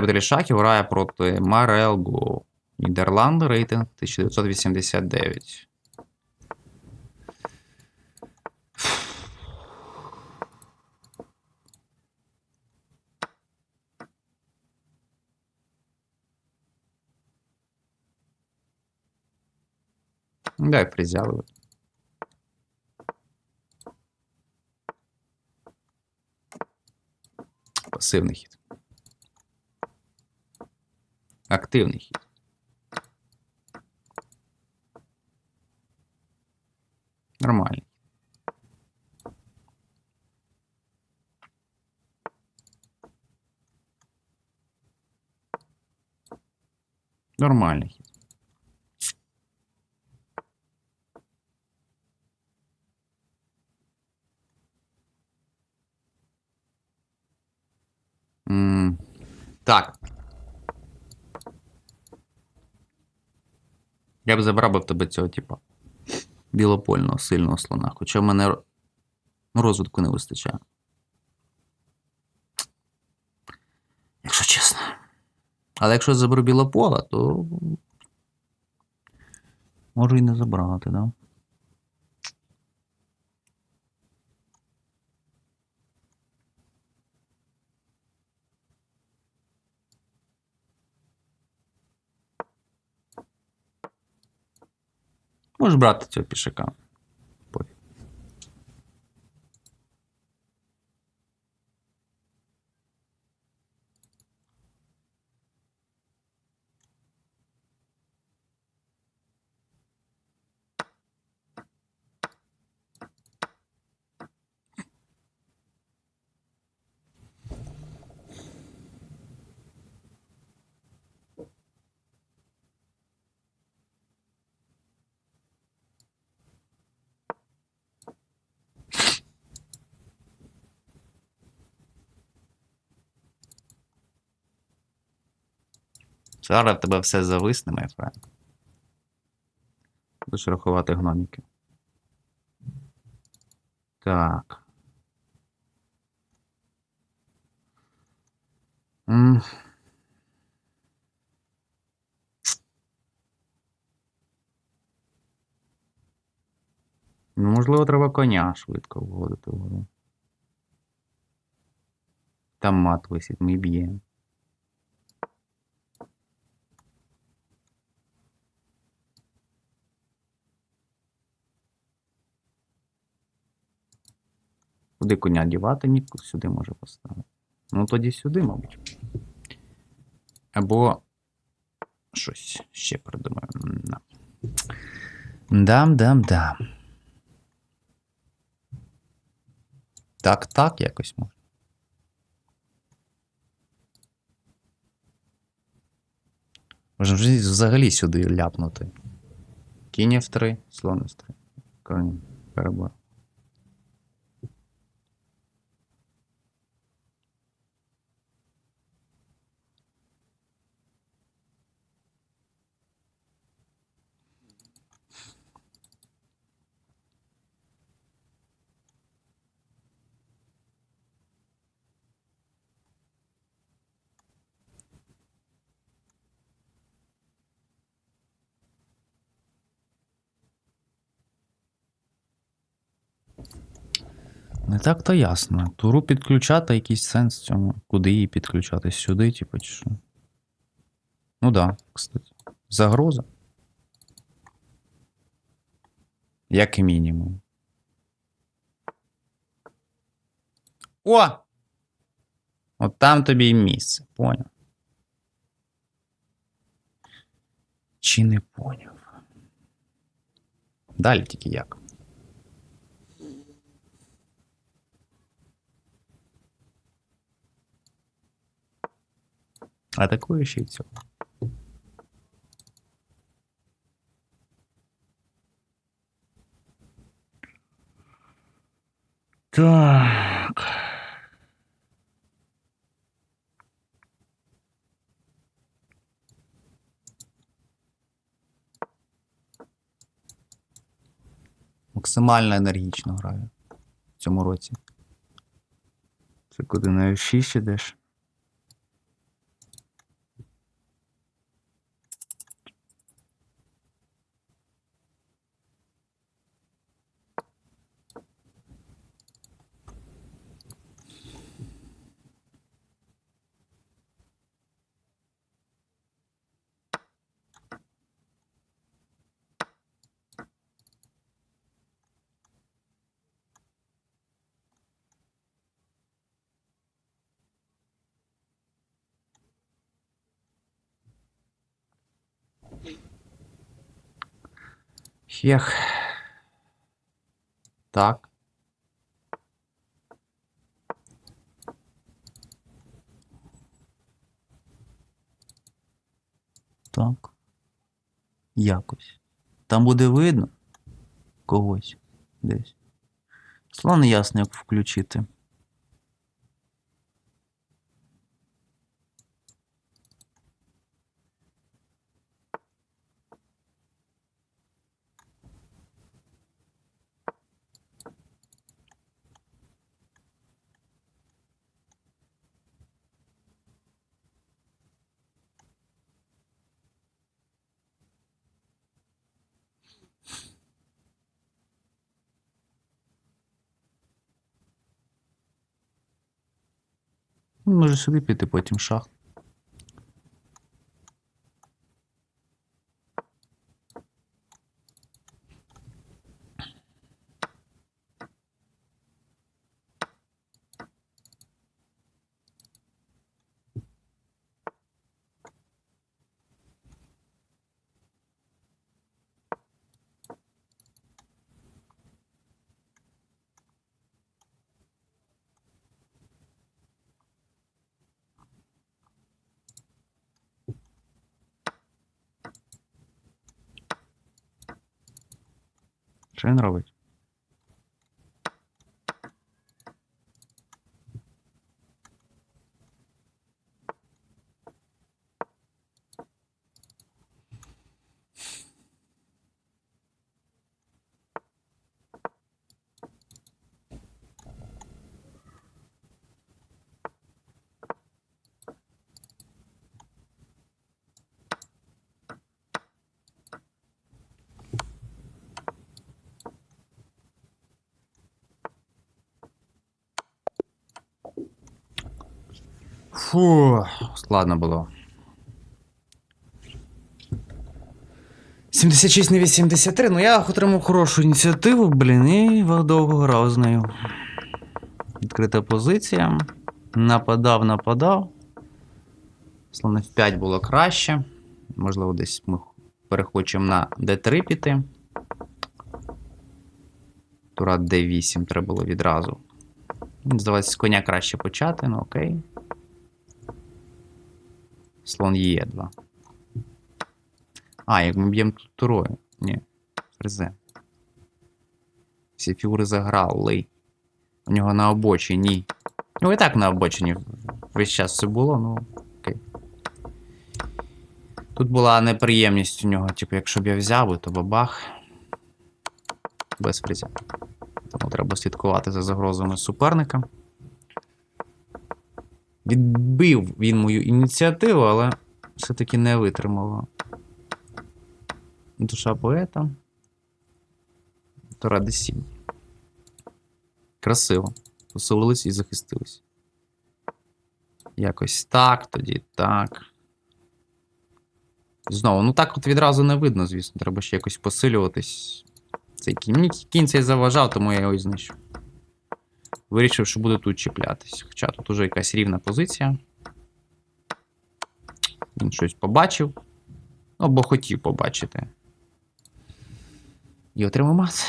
Баталій Шахів грає проти Марелго. Нідерланди, рейтинг 1989. Дай призяли. Пасивний хід. Активний хід. Нормальний. Нормальний Так. Я б забрав тебе цього, типа, білопольного сильного слона. Хоча в мене розвитку не вистачає. Якщо чесно. Але якщо я заберу білопола, то. Можу і не забрати, да? Можеш брати цього пішака. Зараз в тебе все зависне, моя френд. Будеш рахувати гноміки. Так. М. Ну, можливо, треба коня швидко вводити в гру. Там мат висить, ми б'ємо. Куди коня дівати, нітку сюди може поставити. Ну, тоді сюди, мабуть. Або щось ще придумаю. Да. Дам, дам, дам. Так, так, якось. Можна вже взагалі сюди ляпнути. Кінь F3, слон F3. Корінь, перебор. Не так то ясно. Туру підключати якийсь сенс цьому. Куди її підключати? Сюди, типу, чи що? Ну да, кстати. Загроза. Як мінімум. О! От там тобі і місце, поняв. Чи не поняв? Далі тільки як. Атакує ще й цього. Так. Максимально енергічно граю в цьому році. Це куди на F6 ідеш? Хех. Так. Так. Якось. Там буде видно когось десь. Слон ясно, як включити. Може сюди піти, потім шах. Що він робить? Фу, складно було. 76 на 83. Ну я отримав хорошу ініціативу, блін, і довго грав з нею. Відкрита позиція. Нападав, нападав. Слон F5 було краще. Можливо, десь ми перехочемо на D3 піти. Тура D8 треба було відразу. Здавалося, з коня краще почати, ну окей. Слон Е2. А, як ми б'ємо тут турою. Ні. Фрезе. Всі фігури заграли. У нього на обочині. Ну, і так на обочині весь час все було, ну окей. Тут була неприємність у нього, типу, якщо б я взяв, то бабах. Без фрезя. Тому треба слідкувати за загрозами суперника. Відбив він мою ініціативу, але все-таки не витримало. Душа поета. Тора D7. Красиво. Посилились і захистились. Якось так, тоді так. Знову, ну так от відразу не видно, звісно. Треба ще якось посилюватись. Цей кінь. Кінь цей заважав, тому я його і знищив. Вирішив, що буде тут чіплятись. Хоча тут уже якась рівна позиція. Він щось побачив. Або хотів побачити. І отримав мат.